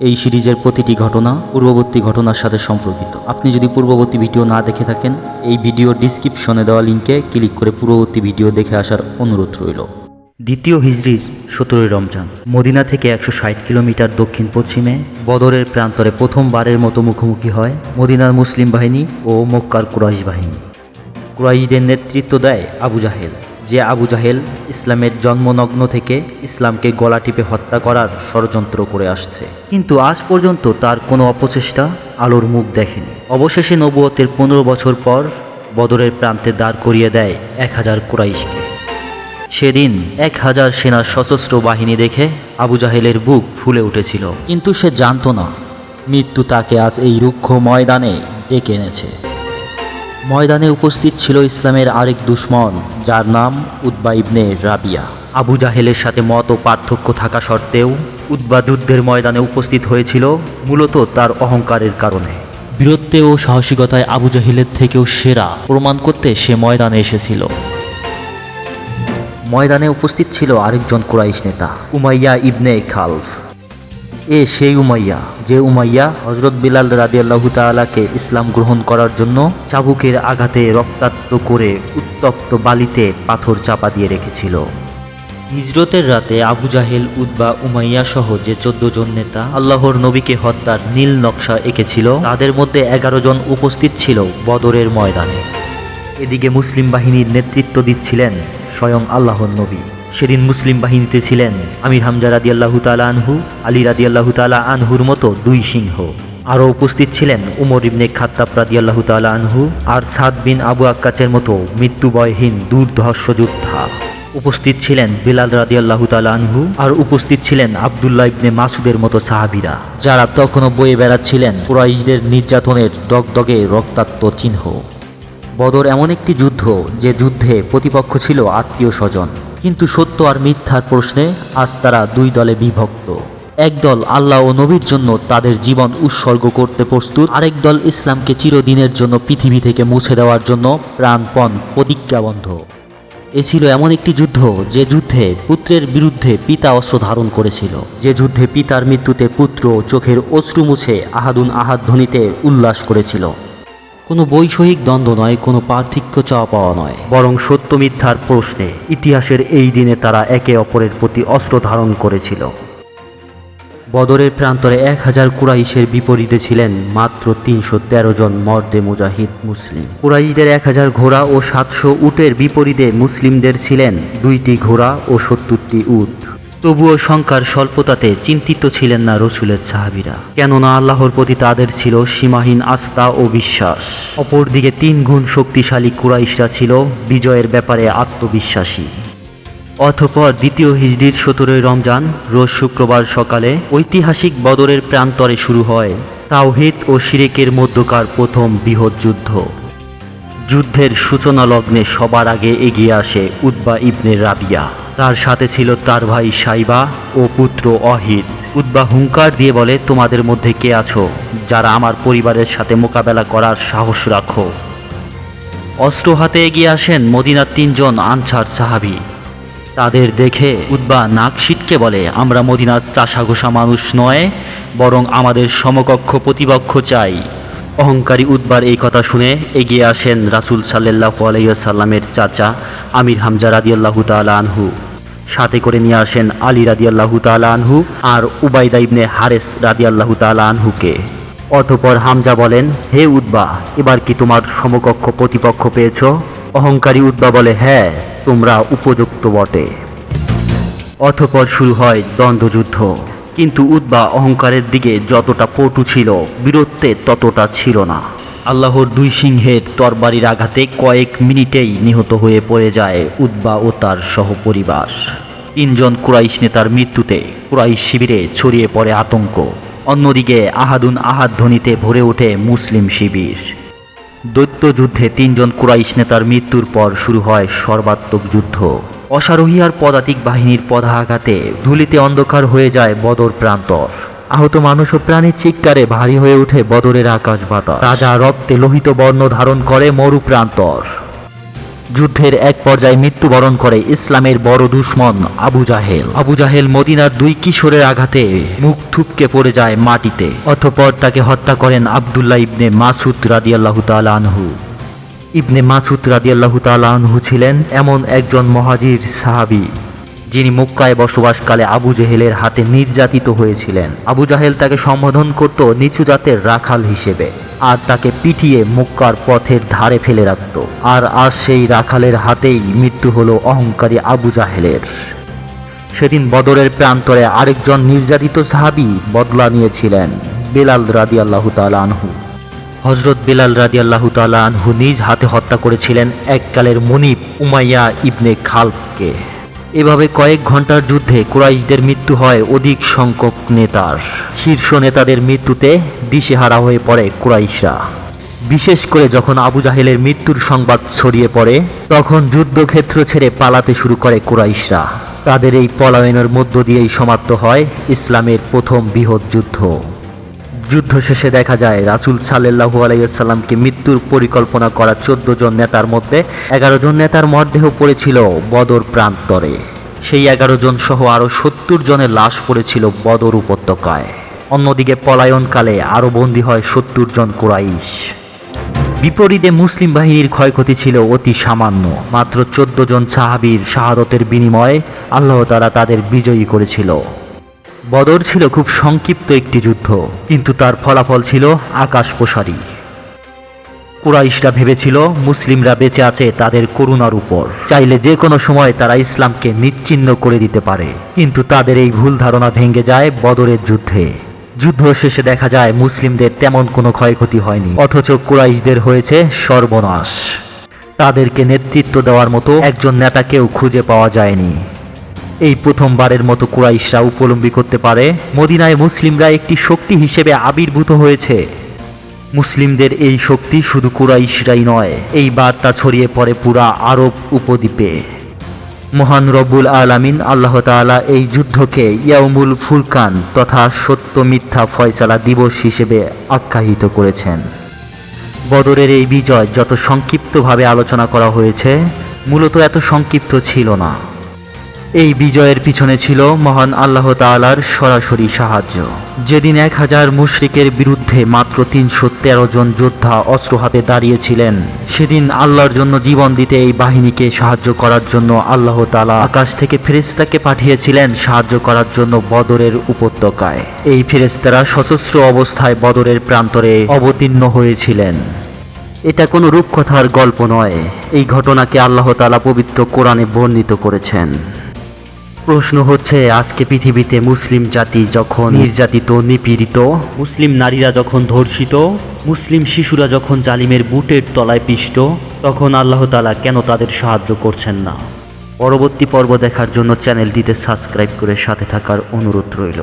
এই সিরিজের প্রতিটি ঘটনা পূর্ববর্তী ঘটনার সাথে সম্পর্কিত। আপনি যদি পূর্ববর্তী ভিডিও না দেখে থাকেন, এই ভিডিও ডিসক্রিপশনে দেওয়া লিঙ্কে ক্লিক করে পূর্ববর্তী ভিডিও দেখে আসার অনুরোধ রইল। দ্বিতীয় হিজড়ির সতেরোই রমজান। মদিনা থেকে একশো ষাট কিলোমিটার দক্ষিণ পশ্চিমে, বদরের প্রান্তরে প্রথমবারের মতো মুখোমুখি হয় মদিনার মুসলিম বাহিনী ও মক্কার কুরাইশ বাহিনী। কুরাইশদের নেতৃত্ব দেয় আবু জাহেল। যে আবু জাহেল ইসলামের জন্মনগ্ন থেকে ইসলামকে গলা টিপে হত্যা করার ষড়যন্ত্র করে আসছে। কিন্তু আজ পর্যন্ত তার কোনো অপচেষ্টা আলোর মুখ দেখেনি। অবশেষে নবুয়তের পনেরো বছর পর বদরের প্রান্তে দাঁড় করিয়ে দেয় এক হাজার কুরাইশকে। সেদিন এক হাজার সেনার সশস্ত্র বাহিনী দেখে আবু জাহেলের বুক ফুলে উঠেছিল। কিন্তু সে জানতো না, মৃত্যু তাকে আজ এই রুক্ষ ময়দানে ডেকে এনেছে। ময়দানে উপস্থিত ছিল ইসলামের আরেক দুশ্মন, যার নাম উদ্বা ইবনে রাবিয়া। আবু জাহেলের সাথে মত ও পার্থক্য থাকা সত্ত্বেও উদ্বা যুদ্ধের ময়দানে উপস্থিত হয়েছিল মূলত তার অহংকারের কারণে। বীরত্বে ও সাহসিকতায় আবু জাহিলের থেকেও সেরা প্রমাণ করতে সে ময়দানে এসেছিল। ময়দানে উপস্থিত ছিল আরেকজন কুরাইশ নেতা, উমাইয়া ইবনে খালফ। এ সেই উমাইয়া, যে উমাইয়া হজরত বিলাল রাদিয়াল্লাহু তাআলাকে ইসলাম গ্রহণ করার জন্য চাবুকের আঘাতে রক্তাক্ত করে উত্তপ্ত বালিতে পাথর চাপা দিয়ে রেখেছিল। হিজরতের রাতে আবু জাহেল উদ্বা উমাইয়া সহ যে চোদ্দ জন নেতা আল্লাহর নবীকে হত্যার নীল নকশা এঁকেছিল, তাদের মধ্যে এগারো জন উপস্থিত ছিল বদরের ময়দানে। এদিকে মুসলিম বাহিনীর নেতৃত্ব দিচ্ছিলেন স্বয়ং আল্লাহর নবী। সেদিন মুসলিম বাহিনীতে ছিলেন আমির হামজা রাদি আল্লাহু তালা আনহু, আলী রাদি আল্লাহু তালা আনহুর মতো দুই সিংহ। আরও উপস্থিত ছিলেন উমর ইবনে খাত্তাব রাদি আল্লাহু তালা আনহু আর সাদ বিন আবু আক্কাচের মতো মৃত্যুবয়হীন দুর্ধর্ষ যোদ্ধা উপস্থিত ছিলেন বিলাল রাদি আল্লাহু আনহু আর উপস্থিত ছিলেন আবদুল্লাহ ইবনে মাসুদের মতো সাহাবিরা। যারা তখনও বয়ে বেড়াচ্ছিলেন কুরাইশদের নির্যাতনের দগদগে রক্তাক্ত চিহ্ন। বদর এমন একটি যুদ্ধ যে যুদ্ধে প্রতিপক্ষ ছিল আত্মীয় স্বজন। কিন্তু সত্য আর মিথ্যার প্রশ্নে আজ তারা দুই দলে বিভক্ত। একদল আল্লাহ ও নবীর জন্য তাদের জীবন উৎসর্গ করতে প্রস্তুত, আরেক দল ইসলামকে চিরদিনের জন্য পৃথিবী থেকে মুছে দেওয়ার জন্য প্রাণপণ প্রতিজ্ঞাবদ্ধ। এ ছিল এমন একটি যুদ্ধ যে যুদ্ধে পুত্রের বিরুদ্ধে পিতা অস্ত্র ধারণ করেছিল। যে যুদ্ধে পিতার মৃত্যুতে পুত্র চোখের অশ্রু মুছে আহাদুন আহাদ ধ্বনিতে উল্লাস করেছিল। কোনো বৈষয়িক দ্বন্দ্ব নয়, কোনো পার্থক্য চাওয়া পাওয়া নয়। বরং সত্য মিথ্যার প্রশ্নে ইতিহাসের এই দিনে তারা একে অপরের প্রতি অস্ত্র ধারণ করেছিল। বদরের প্রান্তরে এক হাজার কুরাইশের বিপরীতে ছিলেন মাত্র তিনশো তেরো জন মর্দে মুজাহিদ মুসলিম। কুরাইশদের এক হাজার ঘোড়া ও সাতশো উটের বিপরীতে মুসলিমদের ছিলেন দুইটি ঘোড়া ও সত্তরটি উট। তবুও সংখ্যার স্বল্পতাতে চিন্তিত ছিলেন না রসুলের সাহাবিরা। কেননা আল্লাহর প্রতি তাদের ছিল সীমাহীন আস্থা ও বিশ্বাস। অপরদিকে তিন গুণ শক্তিশালী কুরাইশরা ছিল বিজয়ের ব্যাপারে আত্মবিশ্বাসী। অথপর দ্বিতীয় হিজড়ির সতেরোই রমজান, রোজ শুক্রবার সকালে ঐতিহাসিক বদরের প্রান্তরে শুরু হয় তাওহিদ ও শিরেকের মধ্যকার প্রথম বৃহৎ যুদ্ধ। যুদ্ধের সূচনা লগ্নে সবার আগে এগিয়ে আসে উদ্বা ইবনে রাবিয়া। তার সাথে ছিল তার ভাই সাইবা ও পুত্র অহিদ উদ্বা হুঙ্কার দিয়ে বলে, তোমাদের মধ্যে কে আছো যারা আমার পরিবারের সাথে মোকাবেলা করার সাহস রাখো? অস্ত্র হাতে এগিয়ে আসেন মদিনার তিনজন আনসার সাহাবি। তাদের দেখে উদ্বা নাক সিটকে বলে, আমরা মদিনার চাষা ঘোষা মানুষ নয়, বরং আমাদের সমকক্ষ প্রতিপক্ষ চাই। অহংকারী উদ্বার এই কথা শুনে এগিয়ে আসেন রাসুল সাল্লাহ আলাইসাল্লামের চাচা আমির হামজা রাদিয়াল্লাহু তাআলা আনহু। সাথে করে নিয়ে আসেন আলী রাদিয়াল্লাহু তাআলা আনহু আর উবাইদা ইবনে হারেস রাদিয়াল্লাহু তাআলা আনহুকে। অতপর হামজা বলেন, হে উদ্বা এবার কি তোমার সমকক্ষ প্রতিপক্ষ পেয়েছ? অহংকারী উদ্বা বলে হ্যাঁ তোমরা উপযুক্ত বটে। অতপর শুরু হয় দ্বন্দ্বযুদ্ধ। কিন্তু উদ্বা অহংকারের দিকে যতটা পটু ছিল, বীরত্বে ততটা ছিল না। আল্লাহর দুই সিংহের তরবারির আঘাতে কয়েক মিনিটেই নিহত হয়ে পড়ে যায় উদ্বা ও তার সহপরিবার। তিনজন কুরাইশ নেতার মৃত্যুতে কুরাইশ শিবিরে ছড়িয়ে পড়ে আতঙ্ক। অন্যদিকে আহাদুন আহাদ ধ্বনিতে ভরে ওঠে মুসলিম শিবির। দৈত্য যুদ্ধে তিনজন কুরাইশ নেতার মৃত্যুর পর শুরু হয় সর্বাত্মক যুদ্ধ। অশ্বারোহী আর পদাতিক বাহিনীর পদাঘাতে ধুলিতে অন্ধকার হয়ে যায় বদর প্রান্তর। আহত মানুষ ও প্রাণীর চিৎকারে ভারী হয়ে ওঠে বদরের আকাশ বাতাস। রাজা রক্তে লোহিত বর্ণ ধারণ করে মরু প্রান্তর। যুদ্ধের এক পর্যায়ে মৃত্যুবরণ করে ইসলামের বড় দুশ্মন আবু জাহেল। আবু জাহেল মদিনার দুই কিশোরের আঘাতে মুখ থুপকে পড়ে যায় মাটিতে। অতঃপর তাকে হত্যা করেন আবদুল্লাহ ইবনে মাসুদ রাদিয়াল্লাহু তাআলা আনহু। ইবনে মাসুদ রাদিয়াল্লাহু তাআলা আনহু ছিলেন এমন একজন মহাজির সাহাবী। যিনি মক্কায় বসবাসকালে আবু জেহেলের হাতে নির্যাতিত হয়েছিলেন। আবু জাহেল তাকে সম্বোধন করত নিচু জাতের রাখাল হিসেবে আর তাকে পিটিয়ে মক্কার পথের ধারে ফেলে রাখত। আর আর সেই রাখালের হাতেই মৃত্যু হলো অহংকারী আবু জাহেলের। সেদিন বদরের প্রান্তরে আরেকজন নির্যাতিত সাহাবি বদলা নিয়েছিলেন, বেলাল রাদি আল্লাহ আনহু। হজরত বেলাল রাদি আল্লাহ আনহু নিজ হাতে হত্যা করেছিলেন এককালের মনিব উমাইয়া ইবনে খালফকে। এভাবে কয়েক ঘণ্টার যুদ্ধে কুরাইশদের মৃত্যু হয় অধিক সংখ্যক নেতার। শীর্ষ নেতাদের মৃত্যুতে দিশেহারা হয়ে পড়ে কুরাইশরা। বিশেষ করে যখন আবু জাহেলের মৃত্যুর সংবাদ ছড়িয়ে পড়ে, তখন যুদ্ধক্ষেত্র ছেড়ে পালাতে শুরু করে কুরাইশরা। তাদের এই পলায়নের মধ্য দিয়েই সমাপ্ত হয় ইসলামের প্রথম বৃহৎ যুদ্ধ। যুদ্ধ শেষে দেখা যায়, রাসুল সাল্লাহু আলাইসাল্লামকে মৃত্যুর পরিকল্পনা করা চোদ্দ জন নেতার মধ্যে এগারো জন নেতার মরদেহ পড়েছিল বদর প্রান্তরে। সেই এগারো জন সহ আরও সত্তর জনের লাশ পড়েছিল বদর উপত্যকায়। অন্যদিকে পলায়নকালে আরও বন্দী হয় সত্তর জন কুরাইশ। বিপরীতে মুসলিম বাহিনীর ক্ষয়ক্ষতি ছিল অতি সামান্য। মাত্র চোদ্দ জন সাহাবীর শাহাদতের বিনিময়ে আল্লাহ তারা তাদের বিজয়ী করেছিল। বদর ছিল খুব সংক্ষিপ্ত একটি যুদ্ধ, কিন্তু তার ফলাফল ছিল আকাশ প্রসারী কুরাইশরা ভেবেছিল মুসলিমরা বেঁচে আছে তাদের করুণার উপর। চাইলে যে কোনো সময় তারা ইসলামকে নিচ্ছিন্ন করে দিতে পারে। কিন্তু তাদের এই ভুল ধারণা ভেঙে যায় বদরের যুদ্ধে। যুদ্ধ শেষে দেখা যায় মুসলিমদের তেমন কোনো ক্ষয়ক্ষতি হয়নি, অথচ কুরাইশদের হয়েছে সর্বনাশ। তাদেরকে নেতৃত্ব দেওয়ার মতো একজন নেতাকেও খুঁজে পাওয়া যায়নি। এই প্রথমবারের মতো কুরাইশরা উপলব্ধি করতে পারে, মদিনায় মুসলিমরা একটি শক্তি হিসেবে আবির্ভূত হয়েছে। মুসলিমদের এই শক্তি শুধু কুরাইশরাই নয়, এই বার্তা ছড়িয়ে পড়ে পুরা আরব উপদ্বীপে। মহান রব্বুল আলামিন আল্লাহ তাআলা এই যুদ্ধকে ইয়াউমুল ফুরকান তথা সত্য মিথ্যা ফয়সালা দিবস হিসেবে আখ্যায়িত করেছেন। বদরের এই বিজয় যত সংক্ষিপ্তভাবে আলোচনা করা হয়েছে, মূলত এত সংক্ষিপ্ত ছিল না। এই বিজয়ের পিছনে ছিল মহান আল্লাহ তাআলার সরাসরি সাহায্য। যেদিন এক হাজার মুশরিকের বিরুদ্ধে মাত্র তিনশো তেরো জন যোদ্ধা অস্ত্র হাতে দাঁড়িয়েছিলেন, সেদিন আল্লাহর জন্য জীবন দিতে এই বাহিনীকে সাহায্য করার জন্য আল্লাহ তাআলা আকাশ থেকে ফেরেস্তাকে পাঠিয়েছিলেন সাহায্য করার জন্য বদরের উপত্যকায়। এই ফেরেস্তারা সশস্ত্র অবস্থায় বদরের প্রান্তরে অবতীর্ণ হয়েছিলেন। এটা কোনো রূপকথার গল্প নয়। এই ঘটনাকে আল্লাহ তাআলা পবিত্র কোরআনে বর্ণিত করেছেন। প্রশ্ন হচ্ছে, আজকে পৃথিবীতে মুসলিম জাতি যখন নির্যাতিত, নিপীড়িত, মুসলিম নারীরা যখন ধর্ষিত, মুসলিম শিশুরা যখন জালিমের বুটের তলায় পিষ্ট, তখন আল্লাহ তালা কেন তাদের সাহায্য করছেন না? পরবর্তী পর্ব দেখার জন্য চ্যানেলটিতে সাবস্ক্রাইব করে সাথে থাকার অনুরোধ রইল।